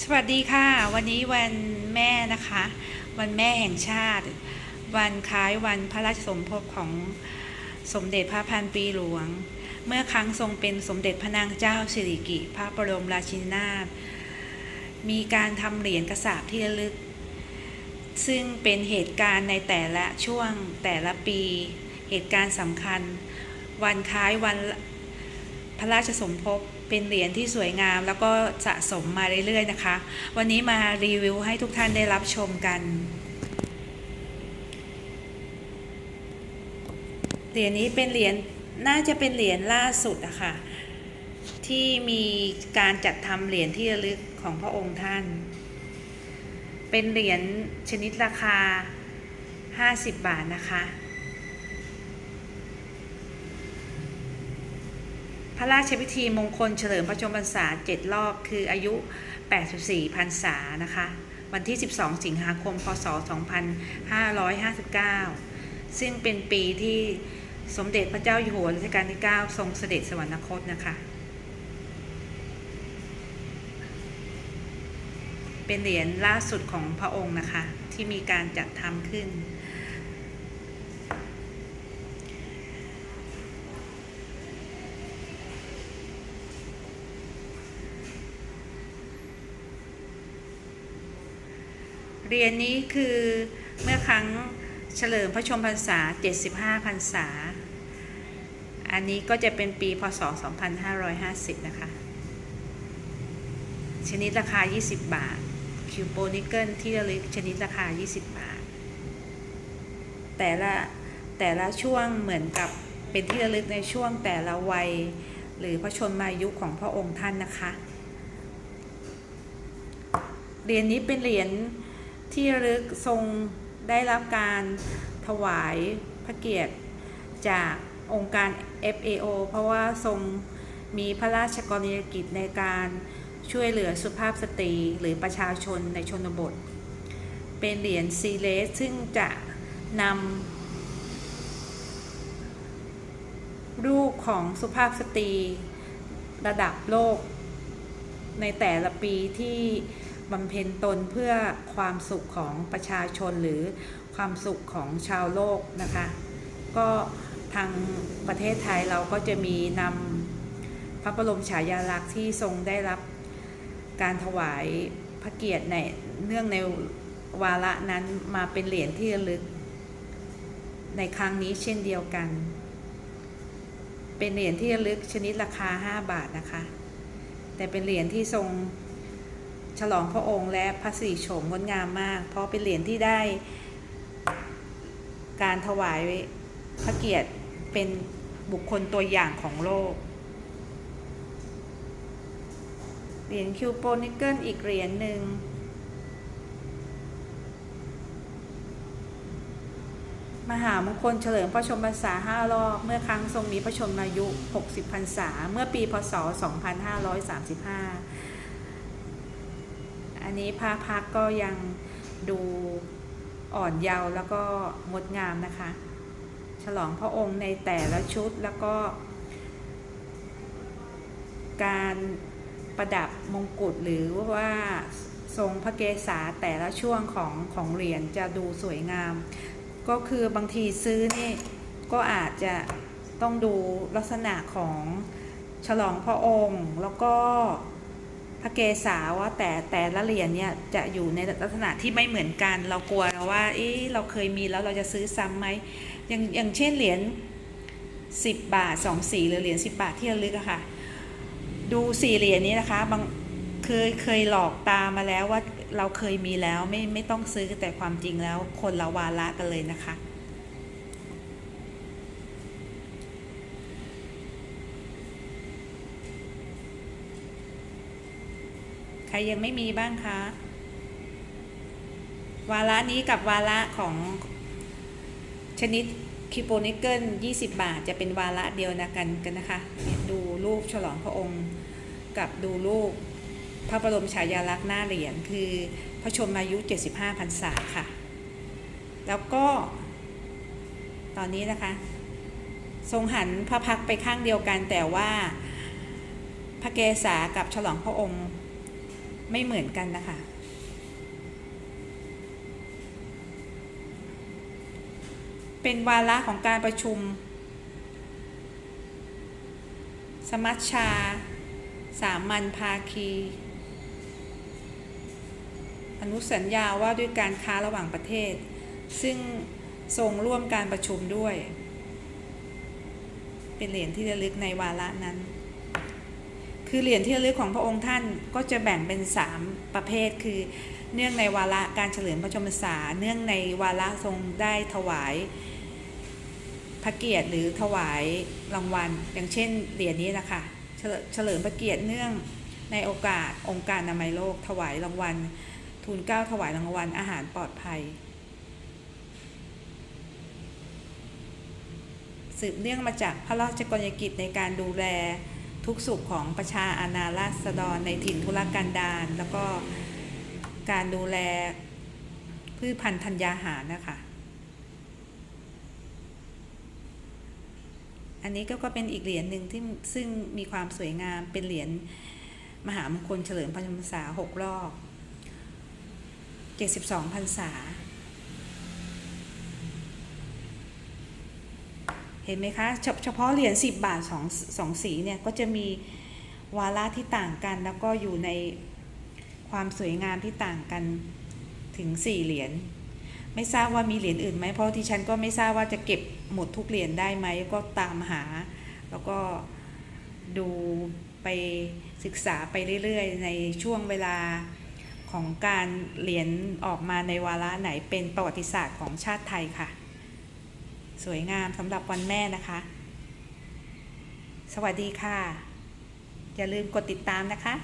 สวัสดีค่ะ วันนี้วันแม่นะคะ วันแม่แห่งชาติ วันคล้ายวันพระราชสมภพของสมเด็จพระพันปีหลวง เมื่อครั้งทรงเป็นสมเด็จพระนางเจ้าสิริกิติ์พระบรมราชินีนาถมีการทำเหรียญกระสาบที่ระลึก ซึ่งเป็นเหตุการณ์ในแต่ละช่วงแต่ละปี เหตุการณ์สำคัญ วันคล้ายวัน ระราชสมภพเป็นเหรียญที่สวยงาม แล้วก็สะสมมาเรื่อยๆนะคะ วันนี้มารีวิวให้ทุกท่านได้รับชมกัน เหรียญนี้เป็นเหรียญน่าจะเป็นเหรียญล่าสุดอะค่ะที่มีการจัดทำเหรียญที่ระลึกของพระองค์ท่าน เป็นเหรียญชนิดราคา 50 บาทนะคะ ระราชพิธีมงคลเฉลิมพระชนมพรรษา7รอบคืออายุ 84พรรษานะคะ วันที่ 12 สิงหาคม พศ 2559 ซึ่งเป็นปีที่สมเด็จพระเจ้าอยู่หัวรัชกาลที่ 9 ทรงเสด็จสวรรคตนะคะเป็นเหรียญล่าสุดของพระองค์นะคะ ที่มีการจัดทำขึ้น เหรียญนี้คือเมื่อครั้งเฉลิมพระชนมพรรษา 75 พรรษา อันนี้ก็จะเป็นปีพศ 2550 นะคะ ชนิดราคา 20 บาท คิวโปนิเกิลที่ระลึกชนิดราคา 20 บาท แต่ละแต่ละช่วงเหมือนกับเป็นที่ระลึกในช่วงแต่ละวัย หรือพระชนมายุของพระองค์ท่านนะคะ เหรียญนี้เป็นเหรียญ ที่ลึกทรงได้รับการถวายพระเกียรติจากองค์การ FAO เพราะว่าทรงมีพระราชกรณียกิจในการช่วยเหลือสุภาพสตรีหรือประชาชนในชนบท เป็นเหรียญซีเลสซึ่งจะนำรูปของสุภาพสตรีระดับโลกในแต่ละปีที่ บำเพ็ญตนเพื่อความสุขของประชาชนหรือความสุขของชาวโลกนะคะ ก็ทางประเทศไทยเราก็จะมีนำพระบรมฉายาลักษณ์ที่ทรงได้รับการถวายพระเกียรติในเนื่องในวาระนั้นมาเป็นเหรียญที่ระลึก ในครั้งนี้เช่นเดียวกัน เป็นเหรียญที่ระลึกชนิดราคา 5 บาทนะคะ แต่เป็นเหรียญที่ทรง ฉลองพระองค์และพระสิริโฉมงดงามมาก เพราะเป็นเหรียญที่ได้การถวายพระเกียรติเป็นบุคคลตัวอย่างของโลก เหรียญคิวโปนิเกิลอีกเหรียญหนึ่งมหามงคลเฉลิมพระชนมพรรษา5รอบ เมื่อครั้งทรงมีพระชนมายุ 60พรรษา เมื่อปีพศ 2535อั นนี้พระพักก็ยังดูอ่อนเยาว์แล้วก็งดงามนะคะ ฉลองพระองค์ในแต่ละชุดแล้วก็ การประดับมงกุฎหรือว่าทรงพระเกศาแต่ละช่วงของของเหรียญจะดูสวยงาม ก็คือบางทีซื้อนี่ก็อาจจะต้องดูลักษณะของฉลองพระองค์แล้วก็ พระเกศาว่าแต่แต่ละเหรียญเนี่ยจะอยู่ในลักษณะที่ไม่เหมือนกัน เรากลัวว่า เอ๊ะเราเคยมีแล้วเราจะซื้อซ้ำไหมอย่างอย่างเช่นเหรียญ10 บาท2สีหรือเหรียญ10 บาทที่ระลึกอะค่ะ ดูสี่เหรียญนี้นะคะบางเคยเคยหลอกตามาแล้วว่าเราเคยมีแล้วไม่ไม่ต้องซื้อแต่ความจริงแล้วคนละวาระกันเลยนะคะ ครยังไม่มีบ้างคะ วาระนี้กับวาระของชนิดคิโปนิเกิล20 บาทจะเป็นวาระเดียวนะกันกันนะคะ ดูรูปฉลองพระองค์กับดูรูปพระบรมฉายาลักษณ์หน้าเหรียญคือพระชนมายุ 75พรรษาค่ะ แล้วก็ตอนนี้นะคะ ทรงหันพระพักไปข้างเดียวกันแต่ว่าพระเกศากับฉลองพระองค์ ไม่เหมือนกันนะคะ เป็นวาระของการประชุม สมัชชา สามัญภาคี อนุสัญญาว่าด้วยการค้าระหว่างประเทศ ซึ่งทรงร่วมการประชุมด้วย เป็นเหรียญที่ระลึกในวาระนั้น คือเหรียญที่ระลึกของพระองค์ท่านก็จะแบ่งเป็น 3 ประเภท คือ เนื่องในวาระการเฉลิมพระชนมพรรษา เนื่องในวาระทรงได้ถวายพระเกียรติหรือถวายรางวัล อย่างเช่นเหรียญนี้นะคะเฉลิมพระเกียรติเนื่องในโอกาสองค์การอนามัยโลก ถวายรางวัลทูลเก้าถวายรางวัลอาหารปลอดภัย สืบเนื่องมาจากพระราชกรณียกิจในการดูแล ทุกสุขของประชาอาณาราษฎรในถิ่นทุรกันดารแล้วก็การดูแลพืชพันธุ์ธัญญาหารนะคะ อันนี้ก็เป็นอีกเหรียญหนึ่งที่ซึ่งมีความสวยงามเป็นเหรียญมหามงคลเฉลิมพระชนมพรรษาหกรอบ72พรรษา เห็นไหมคะเฉเฉพาะเหรียญ10 บาทสองสองสีเนี่ยก็จะมีวาระที่ต่างกัน แล้วก็อยู่ในความสวยงามที่ต่างกันถึง 4 เหรียญไม่ทราบว่ามีเหรียญอื่นไหมเพราะที่ฉันก็ไม่ทราบว่าจะเก็บหมดทุกเหรียญได้ไหมก็ตามหา แล้วก็ดูไปศึกษาไปเรื่อยๆ ในช่วงเวลาของการเหรียญออกมาในวาระไหนเป็นประวัติศาสตร์ของชาติไทยค่ะ สวยงามสำหรับวันแม่นะคะ สวัสดีค่ะ อย่าลืมกดติดตามนะคะ